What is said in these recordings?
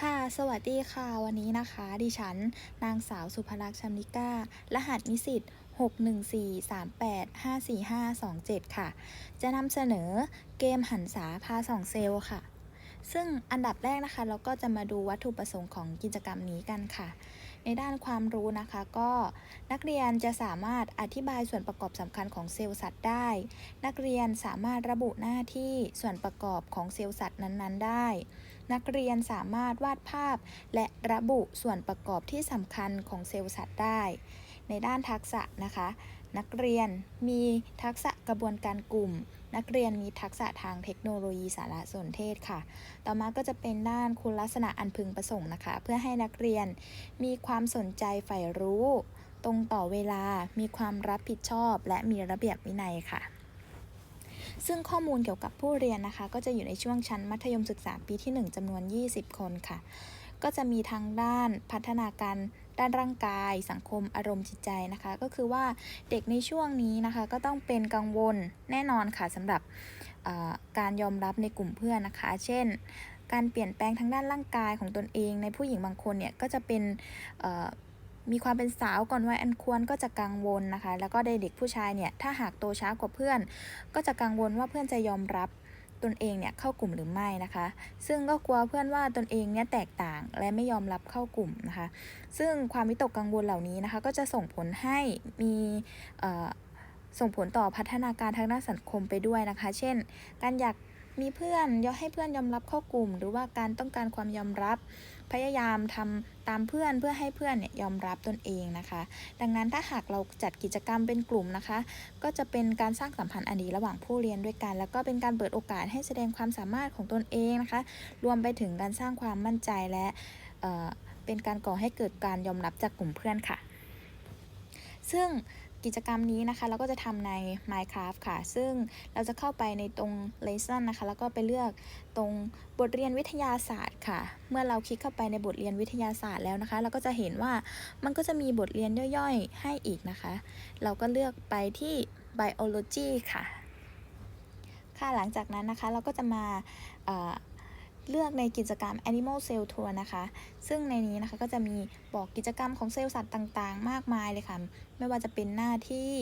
ค่ะ สวัสดีค่ะ วันนี้นะคะ ดิฉัน นางสาวสุภลักษณ์ชำนิก้า รหัสนิสิต61438542527 ค่ะ จะนำเสนอเกมหันษาพาสองเซลล์ค่ะ ซึ่งอันดับแรกนะคะ เราก็จะมาดูวัตถุประสงค์ของกิจกรรมนี้กันค่ะ ในด้านความรู้นะคะ ก็นักเรียนจะสามารถอธิบายส่วนประกอบสำคัญของเซลล์สัตว์ได้ นักเรียนสามารถระบุหน้าที่ส่วนประกอบของเซลล์สัตว์นั้นๆ ได้ นักเรียนสามารถวาดภาพ และระบุส่วนประกอบที่สำคัญของเซลล์สัตว์ได้ ในด้านทักษะนะคะ นักเรียนมีทักษะกระบวนการกลุ่ม นักเรียนมีทักษะทางเทคโนโลยีสารสนเทศค่ะ ต่อมาก็จะเป็นด้านคุณลักษณะอันพึงประสงค์นะคะ เพื่อให้นักเรียนมีความสนใจใฝ่รู้ ตรงต่อเวลา มีความรับผิดชอบ และมีระเบียบวินัยค่ะซึ่งข้อมูลเกี่ยวกับผู้เรียนนะคะ ก็จะอยู่ในช่วงชั้นมัธยมศึกษาปีที่ 1จำนวน 20 คนค่ะ ก็จะมีทั้งด้านพัฒนาการ ด้านร่างกาย สังคมอารมณ์จิตใจนะคะ ก็คือว่าเด็กในช่วงนี้นะคะ ก็ต้องเป็นกังวลแน่นอนค่ะสำหรับการยอมรับในกลุ่มเพื่อนนะคะ เช่น การเปลี่ยนแปลงทางด้านร่างกายของตนเอง ในผู้หญิงบางคนเนี่ยก็จะเป็นมีความเป็นสาวก่อนวัยอันควรก็จะกังวลนะคะ แล้วก็ในเด็กผู้ชายเนี่ยถ้าหากโตช้ากว่าเพื่อน ก็จะกังวลว่าเพื่อนจะยอมรับ ตนเองเนี่ยเข้ากลุ่มหรือไม่นะคะ ซึ่งก็กลัวเพื่อนว่าตนเองเนี่ยแตกต่างและไม่ยอมรับเข้ากลุ่มนะคะ ซึ่งความวิตกกังวลเหล่านี้นะคะ ก็จะส่งผลให้มีส่งผลต่อพัฒนาการทางด้านสังคมไปด้วยนะคะ เช่น การอยาก มีเพื่อนยอให้เพื่อนยอมรับเข้ากลุ่ม หรือว่าการต้องการความยอมรับ พยายามทำตามเพื่อนเพื่อให้เพื่อนเนี่ยยอมรับตนเองนะคะ ดังนั้นถ้าหากเราจัดกิจกรรมเป็นกลุ่มนะคะ ก็จะเป็นการสร้างสัมพันธ์อันดีระหว่างผู้เรียนด้วยกัน แล้วก็เป็นการเปิดโอกาสให้แสดงความสามารถของตนเองนะคะ รวมไปถึงการสร้างความมั่นใจและเเป็นการก่อให้เกิดการยอมรับจากกลุ่มเพื่อนค่ะ ซึ่ง กิจกรรมนี้นะคะ เราก็จะทำใน Minecraft ค่ะ ซึ่งเราจะเข้าไปในตรง lesson นะคะ แล้วก็ไปเลือกตรงบทเรียนวิทยาศาสตร์ค่ะ เมื่อเราคลิกเข้าไปในบทเรียนวิทยาศาสตร์แล้วนะคะ เราก็จะเห็นว่ามันก็จะมีบทเรียนย่อยๆ ให้อีกนะคะ เราก็เลือกไปที่ biology ค่ะ ค่ะ หลังจากนั้นนะคะ เราก็จะมา เลือกในกิจกรรม Animal Cell Tour นะคะ ซึ่งในนี้นะคะก็จะมีบอกกิจกรรมของเซลล์สัตว์ต่างๆ มากมายเลยค่ะ ไม่ว่าจะเป็นหน้าที่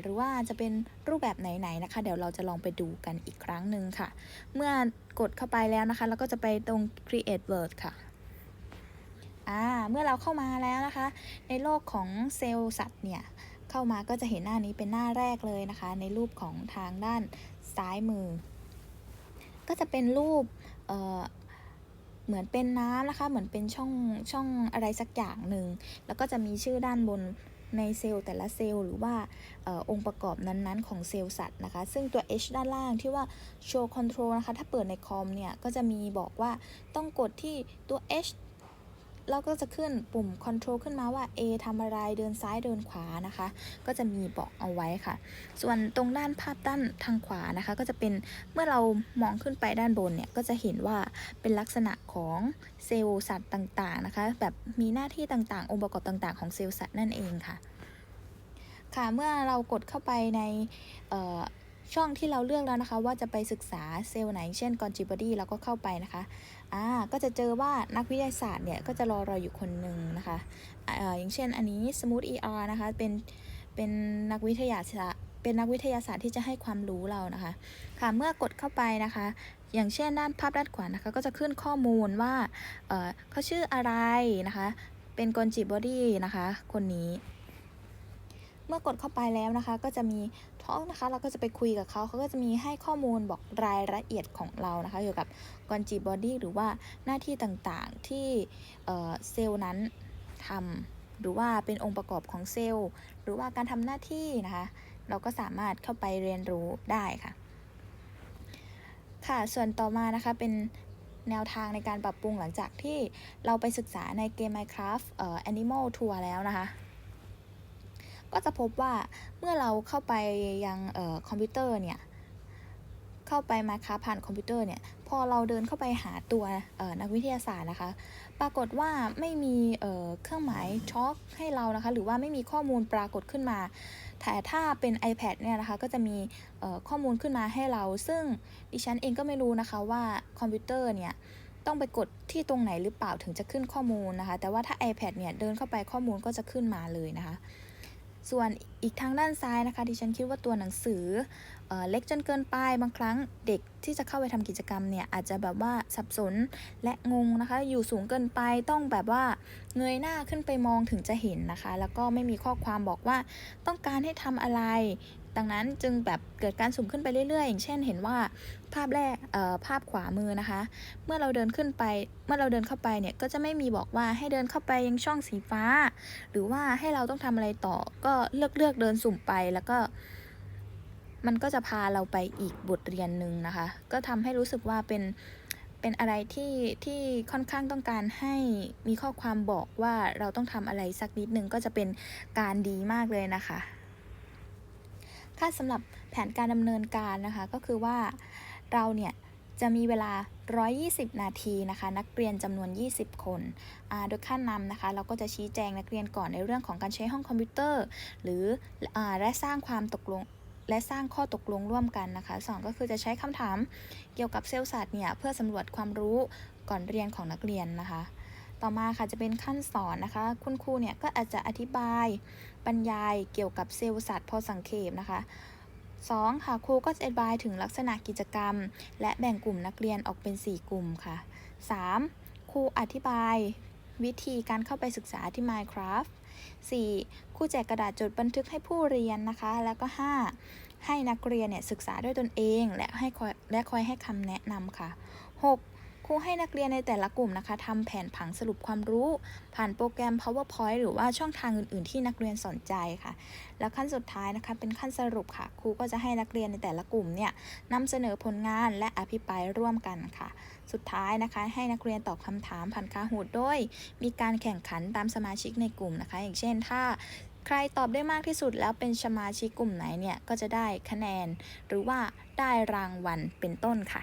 หรือว่าจะเป็นรูปแบบไหนๆนะคะ เดี๋ยวเราจะลองไปดูกันอีกครั้งหนึ่งค่ะ เมื่อกดเข้าไปแล้วนะคะ เราก็จะไปตรง Create Word ค่ะอ่าเมื่อเราเข้ามาแล้วนะคะ ในโลกของเซลล์สัตว์เนี่ย เข้ามาก็จะเห็นหน้านี้เป็นหน้าแรกเลยนะคะ ในรูปของทางด้านซ้ายมือ ก็จะเป็นรูป เอ่อเหมือนเป็นน้ำนะคะ เหมือนเป็นช่องช่องอะไรสักอย่างหนึ่ง แล้วก็จะมีชื่อด้านบนในเซลล์แต่ละเซลล์หรือว่าออองค์ประกอบนั้นๆ ของเซลล์สัตว์นะคะ ซึ่งตัว H ด้านล่างที่ว่า show control นะคะ ถ้าเปิดในคอมเนี่ย ก็จะมีบอกว่าต้องกดที่ตัว H แล้วก็จะขึ้นปุ่ม control ขึ้นมาว่า A ทำอะไรเดินซ้ายเดินขวานะคะ ก็จะมีบอกเอาไว้ค่ะ ส่วนตรงด้านภาพด้านทางขวานะคะ ก็จะเป็นเมื่อเรามองขึ้นไปด้านบนเนี่ยก็จะเห็นว่าเป็นลักษณะของเซลล์สัตว์ต่างๆนะคะ แบบมีหน้าที่ต่างๆ องค์ประกอบต่างๆ ของเซลล์สัตว์นั่นเองค่ะ ค่ะเมื่อเรากดเข้าไปใน ช่องที่เราเลือกแล้วนะคะ ว่าจะไปศึกษาเซลล์ไหน เช่นกอนจิบอดีเราก็เข้าไปนะคะอ่าก็จะเจอว่านักวิทยาศาสตร์เนี่ยก็จะรอเราอยู่คนหนึ่งนะคะอ่าอย่างเช่นอันนี้ Smooth ER นะคะเป็นเป็นนักวิทยาศาสตร์เป็นนักวิทยาศาสตร์ที่จะให้ความรู้เรานะคะ ค่ะเมื่อกดเข้าไปนะคะ อย่างเช่นด้านภาพด้านขวานะคะ ก็จะขึ้นข้อมูลว่าเออเขาชื่ออะไรนะคะ เป็นกอนจิบอดี้นะคะ คนนี้ เมื่อกดเข้าไปแล้วนะคะ ก็จะมีท้องนะคะ เราก็จะไปคุยกับเขาเขาก็จะมีให้ข้อมูลบอกรายละเอียดของเรานะคะเกี่ยวกับกอนจิบอดี้หรือว่าหน้าที่ต่างๆที่เอ่อเซลล์นั้นทำหรือว่าเป็นองค์ประกอบของเซลล์ หรือว่าการทำหน้าที่นะคะ เราก็สามารถเข้าไปเรียนรู้ได้ค่ะ ค่ะส่วนต่อมานะคะเป็นแนวทางในการปรับปรุงหลังจากที่เราไปศึกษาในเกม Minecraft เอ่อ Animal Tour แล้วนะคะ ก็จะพบว่าเมื่อเราเข้าไปยังออคอมพิวเตอร์เนี่ยเข้าไปมาค้าผ่านคอมพิวเตอร์เนี่ยพอเราเดินเข้าไปหาตัวนักวิทยาศาสตร์นะคะ ปรากฏว่าไม่มีเเครื่องหมายช็อคให้เรานะคะ หรือว่าไม่มีข้อมูลปรากฏขึ้นมาแต่ถ้าเป็น iPad เนี่ยนะคะก็จะมีข้อมูลขึ้นมาให้เรา ซึ่งดิฉันเองก็ไม่รู้นะคะว่าคอมพิวเตอร์เนี่ยต้องไปกดที่ตรงไหนหรือเปล่าถึงจะขึ้นข้อมูลนะคะ แต่ว่าถ้า iPad เนี่ยเดินเข้าไปข้อมูลก็จะขึ้นมาเลยนะคะ ส่วนอีกทางด้านซ้ายนะคะที่ฉันคิดว่าตัวหนังสือเออเล็กจนเกินไปบางครั้งเด็กที่จะเข้าไปทำกิจกรรมเนี่ยอาจจะแบบว่าสับสนและงงนะคะ อยู่สูงเกินไปต้องแบบว่าเงยหน้าขึ้นไปมองถึงจะเห็นนะคะ แล้วก็ไม่มีข้อความบอกว่าต้องการให้ทำอะไร ดังนั้นจึงแบบเกิดการสุ่มขึ้นไปเรื่อยๆ อย่างเช่นเห็นว่าภาพแรกภาพขวามือนะคะ เมื่อเราเดินขึ้นไป เมื่อเราเดินเข้าไปเนี่ยก็จะไม่มีบอกว่าให้เดินเข้าไปยังช่องสีฟ้า หรือว่าให้เราต้องทำอะไรต่อ ก็เลือกเลือกเดินสุ่มไปแล้วก็มันก็จะพาเราไปอีกบทเรียนหนึ่งนะคะ ก็ทำให้รู้สึกว่าเป็นเป็นอะไรที่ที่ค่อนข้างต้องการให้มีข้อความบอกว่าเราต้องทำอะไรสักนิดนึงก็จะเป็นการดีมากเลยนะคะ ค่าสำหรับแผนการดำเนินการนะคะ ก็คือว่าเราเนี่ยจะมีเวลา 120 นาทีนะคะ นักเรียนจำนวน 20 คน โดยขั้นนำนะคะ เราก็จะชี้แจงนักเรียนก่อนในเรื่องของการใช้ห้องคอมพิวเตอร์ หรืออและสร้างความตกลงและสร้างข้อตกลงร่วมกันนะคะสองก็คือจะใช้คำถามเกี่ยวกับเซลล์ศาสตร์เนี่ย เพื่อสำรวจความรู้ก่อนเรียนของนักเรียนนะคะ ต่อมาค่ะจะเป็นขั้นสอนนะคะ คุณครูเนี่ยก็อาจจะอธิบายบรรยายเกี่ยวกับเซลล์ศาสตร์พอสังเขปนะคะ 2. ค่ะครูก็จะอธิบายถึงลักษณะกิจกรรม และแบ่งกลุ่มนักเรียนออกเป็น 4 กลุ่มค่ะ 3. ครูอธิบายวิธีการเข้าไปศึกษาที่ Minecraft 4. ครูแจกกระดาษจดบันทึกให้ผู้เรียนนะคะ แล้วก็ 5. ให้นักเรียนเนี่ยศึกษาด้วยตนเอง และให้คอยและคอยให้คำแนะนำค่ะ 6. ครูให้นักเรียนในแต่ละกลุ่มนะคะทำแผนผังสรุปความรู้ ผ่านโปรแกรม PowerPoint หรือว่าช่องทางอื่น ๆ ที่นักเรียนสนใจค่ะ แล้วขั้นสุดท้ายนะคะเป็นขั้นสรุปค่ะ ครูก็จะให้นักเรียนในแต่ละกลุ่มเนี่ยนำเสนอผลงานและอภิปรายร่วมกันค่ะ สุดท้ายนะคะ ให้นักเรียนตอบคำถามผ่านคาหูดโดยมีการแข่งขันตามสมาชิกในกลุ่มนะคะ อย่างเช่นถ้าใครตอบได้มากที่สุดแล้วเป็นสมาชิกกลุ่มไหนเนี่ยก็จะได้คะแนน หรือว่าได้รางวัลเป็นต้นค่ะ